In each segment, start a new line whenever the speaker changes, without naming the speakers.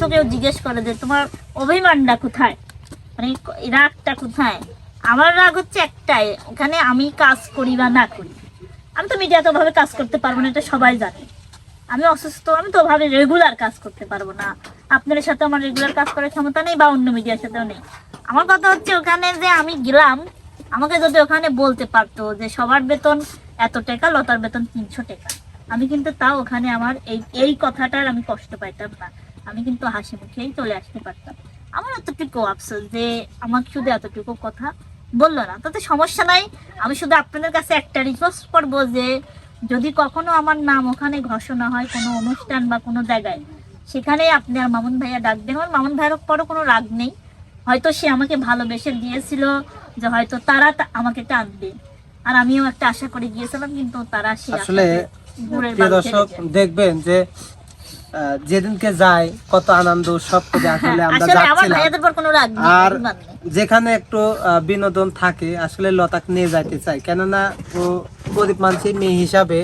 দর্শকেও জিজ্ঞেস করে যে, তোমার অভিমানটা কোথায়? মানে রাগটা কোথায়? আমার রাগ হচ্ছে একটাই ওখানে আমি কাজ করি বা না করি। আমি তো মিডিয়াতে ওভাবে কাজ করতে পারব না, এটা সবাই জানে। আমি অসুস্থ, আমি তো ওভাবে রেগুলার কাজ করতে পারব না। আপনাদের সাথে আমার রেগুলার কাজ করার ক্ষমতা নেই বা অন্য মিডিয়ার সাথেও নেই। আমার কথা হচ্ছে ওখানে যে আমি গেলাম, আমাকে যদি ওখানে বলতে পারতো যে, সবার বেতন এত টাকা, লতার বেতন তিনশো টাকা। আমি কিন্তু তাও ওখানে আমার এই এই কথাটার আমি কষ্ট পাইতাম না। আমি কিন্তু হাসি মুখেই চলে আসতে পারতাম। আমার এতটুকু আফসোস যে আমাকে শুধু এতটুকু কথা বলল না। তাতে সমস্যা নাই আমি শুধু আপনাদের কাছে একটা রিকোয়েস্ট করব যে যদি কখনো আমার নাম ওখানে ঘোষণা হয় কোনো অনুষ্ঠান বা কোনো জায়গায় সেখানে আপনি আর মামুন ভাইয়া ডাকবেন আমার মামুন ভাইয়ের পরও কোনো রাগ নেই। হয়তো সে আমাকে ভালোবেসে দিয়েছিল যে হয়তো তারা আমাকে টানবে। আর আমিও একটা আশা করে গিয়েছিলাম কিন্তু তারা সে
আসলে দর্শক দেখবেন যে যেদিনকে যায় কত আনন্দ উৎসব করে আসলে আমরা যাচ্ছিলাম। আর যেখানে একটু বিনোদন থাকে আসলে লতাক নিয়ে যাইতে চাই কেননা ও গরিব মানুষের মেয়ে হিসাবে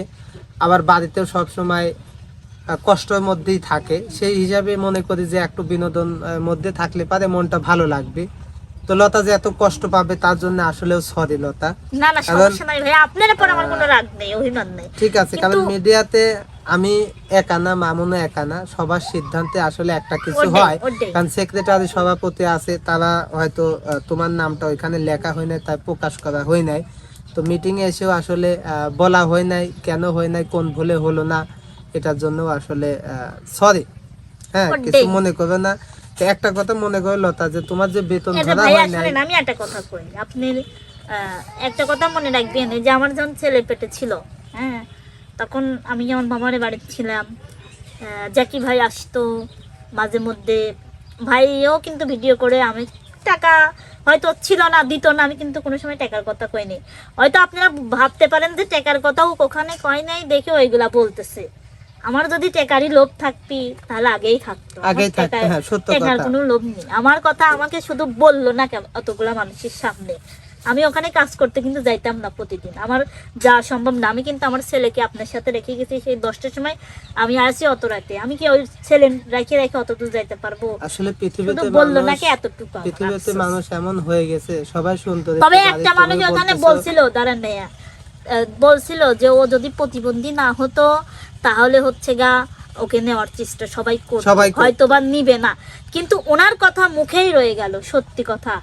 আবার বাড়িতেও সবসময় কষ্টের মধ্যেই থাকে। সেই হিসাবে মনে করি যে একটু বিনোদন মধ্যে থাকলে পারে মনটা ভালো লাগবে। তো লতা যে এত কষ্ট পাবে তার জন্য আসলেও সরি লতা।
না না সমস্যা নাই ভাইয়া। আপনার পর আমার কোনো রাগ নেই অভিমান নেই।
ঠিক আছে কারণ মিডিয়াতে আমি একা না মামুনও একা না সবার সিদ্ধান্তে আসলে একটা কিছু হয়। কারণ সেক্রেটারি সভাপতি আছে তারা হয়তো তোমার নামটা ওইখানে লেখা হয় নাই তাই প্রকাশ করা হয় নাই। তো মিটিং এ এসেও আসলে বলা হয় নাই কেন হয় নাই কোন ভুলে হলো না এটার জন্য আসলে সরি হ্যাঁ। কিছু মনে করবে না। একটা কথা মনে করে লতা যে তোমার যে বেতন ধরা হয়
শুনেন আমি একটা কথা কই। আপনি একটা কথা মনে রাখবেন যে আমার যখন ছেলে পেটে ছিল হ্যাঁ তখন আমি যখন মামারে বাড়িতে ছিলাম জ্যাকি ভাই আসতো মাঝে মধ্যে। ভাইও কিন্তু ভিডিও করে আমি টাকা হয়তো ছিল না দিত না আমি কিন্তু কোনো সময় টাকার কথা কইনি। হয়তো আপনারা ভাবতে পারেন যে টাকার কথাও ওখানে কয় নাই দেখে ওইগুলা বলতেছে। আমার যদি টেকারই লোভ থাকতি তাহলে আগেই থাকতো।
আগেই থাকতো, হ্যাঁ, সত্য কথা।
কোনো লোভ নেই। আমার কথা আমাকে শুধু বলল না কেন অতগুলা মানুষের সামনে। আমি ওখানে কাজ করতে কিন্তু যাইতাম না প্রতিদিন। আমার যা সম্ভব না। আমি কিন্তু আমার ছেলেকে আপনার সাথে রেখে গেছি সেই দশটার সময় আমি আসি অত রাতে। আমি কি ওই ছেলে রেখে রেখে অত দূর যাইতে পারব?
আসলে পৃথিবীতে
বলল নাকি এতটুকু
পৃথিবীতে মানুষ এমন হয়ে গেছে সবাই শুনতে
তবে একটা মানুষ ওখানে বলছিল দাঁড়ান ভাইয়া বলছিল যে ও যদি প্রতিবন্ধী না হতো তাহলে হচ্ছে গা ওকে নেওয়ার চেষ্টা সবাই করবে। হয়তো বা নিবে না। কিন্তু ওনার কথা মুখেই রয়ে গেল সত্যি কথা।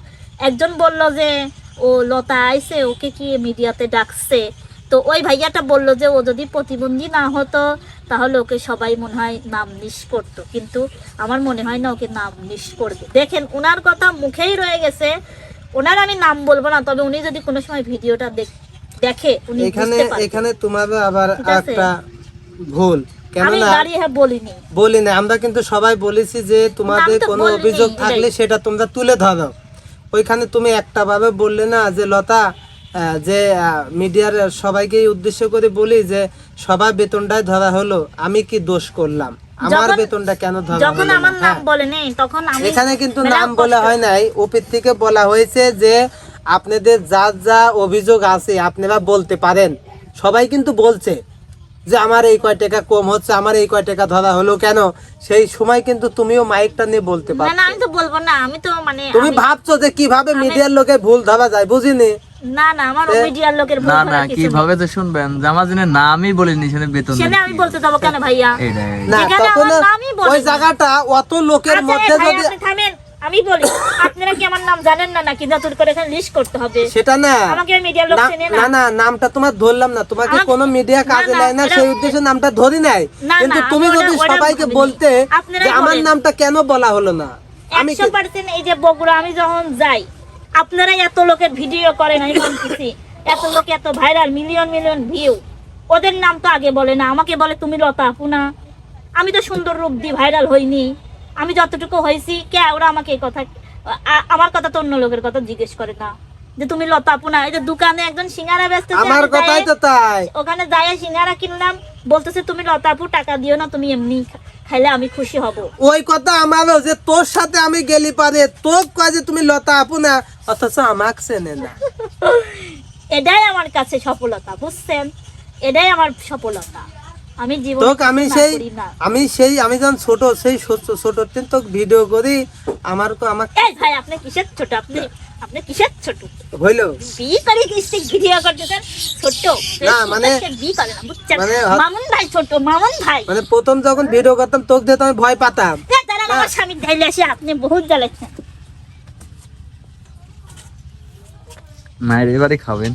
একজন বলল যে ও লতা আইছে ওকে কি মিডিয়াতে ডাকছে? তো ওই ভাইয়াটা বলল যে ও যদি প্রতিবন্ধী না হতো তাহলে ওকে সবাই মনে হয় নাম নিশ করতো। কিন্তু আমার মনে হয় না ওকে নাম নিশ করবে। দেখেন ওনার কথা মুখেই রয়ে গেছে। ওনার আমি নাম বলব না তবে উনি যদি কোনো সময় ভিডিওটা দেখ- দেখে উনি
এখানে এখানে তোমার আবার একটা ভুল। কেননা
হ্যাঁ বলিনি।
আমরা কিন্তু সবাই বলেছি যে তোমাদের কোনো অভিযোগ থাকলে সেটা তোমরা তুলে ধরো। ওইখানে তুমি একটা ভাবে বললে না যে লতা যে মিডিয়ার সবাইকে উদ্দেশ্য করে বলি যে সবার বেতনটাই ধরা হলো। আমি কি দোষ করলাম? আমার বেতনটা কেন ধরা
যখন
হলো
আমার নাম
হ্যাঁ।
বলে নেই তখন আমি
এখানে কিন্তু নাম বলা হয় নাই। ওপির থেকে বলা হয়েছে যে আপনাদের যা যা অভিযোগ আছে আপনারা বলতে পারেন। সবাই কিন্তু বলছে। যে আমার এই কয় টাকা কম হচ্ছে আমার এই কয় টাকা ধরা হলো কেন? সেই সময় কিন্তু তুমিও মাইকটা নিয়ে বলতে পারো
না আমি তো বলব না আমি তো মানে
তুমি ভাবছ যে কীভাবে মিডিয়ার লোকে ভুল ধরা যায় বুঝিনি?
না না আমার মিডিয়ার লোকের ভুল
না। কীভাবে তো শুনবেন? আমার নামই বলিনি সেখানে বেতন
আমি বলতে যাব কেন ভাইয়া?
না তখন ওই জায়গাটা অত লোকের
আচ্ছা,
মধ্যে যদি
থামেন। আমি বলি আপনারা কি আমার নাম জানেন না নাকি? নতুন করে এখানে লিস্ট করতে হবে।
সেটা না।
আমাকে মিডিয়ার লোক চেনে
না।
না
নামটা তোমার ধরলাম না। তোমাকে কোনো মিডিয়া কাজে
না,
নেয় না সেই উদ্দেশ্যে নামটা ধরি নাই। কিন্তু তুমি যদি সবাইকে বলতে যে আমার নামটা কেন বলা হলো না? আমি
একশো
কি-
পার্সেন্ট এই যে বগুড়া আমি যখন যাই আপনারাই এত লোকের ভিডিও করেন আমি বলতেছি এত লোক এত ভাইরাল মিলিয়ন মিলিয়ন ভিউ ওদের নাম তো আগে বলে না। আমাকে বলে তুমি লতা আপু না? আমি তো সুন্দর রূপ দিয়ে ভাইরাল হইনি। আমি যতটুকু হয়েছি কে ওরা আমাকে এই কথা আমার কথা তো অন্য লোকের কথা জিজ্ঞেস করে না। যে তুমি লতা আপু না এই যে দোকানে একজন সিঙ্গারা ব্যস্ত
আমার কথাই তো তাই।
ওখানে যাই সিঙ্গারা কিনলাম বলতেছে তুমি লতা আপু টাকা দিও না তুমি এমনি খাইলে আমি খুশি হব।
ওই কথা আমারও যে তোর সাথে আমি গেলি পারে তোর কয় যে তুমি লতা আপু না অথচ আমাকে চেনে না।
এটাই আমার কাছে সফলতা বুঝছেন? এটাই আমার সফলতা। আমি জীবনে
তোকে আমি সেই আমি সেই আমি যখন ছোট সেই ছোট- ছোট দিন তোকে ভিডিও করি আমার আমার
এই ভাই আপনি কিসের ছোট? আপনি আপনি কিসের ছোট?
হইল।
বিয়ে করে কিস্তিক ভিডিও করতেছেন? ছোট।
না, মানে-
বিয়ে করে না বুঝছেন?
মানে
মামুন ভাই ছোট মামুন ভাই।
মানে প্রথম যখন ভিডিও করতাম তোকে দিয়ে তো আমি ভয় পাতাম।
দাঁড়ান আমার স্বামীর ধাইলে আসে আপনি বহুত জ্বালাচ্ছেন
মায়ের এবারে খাবেন।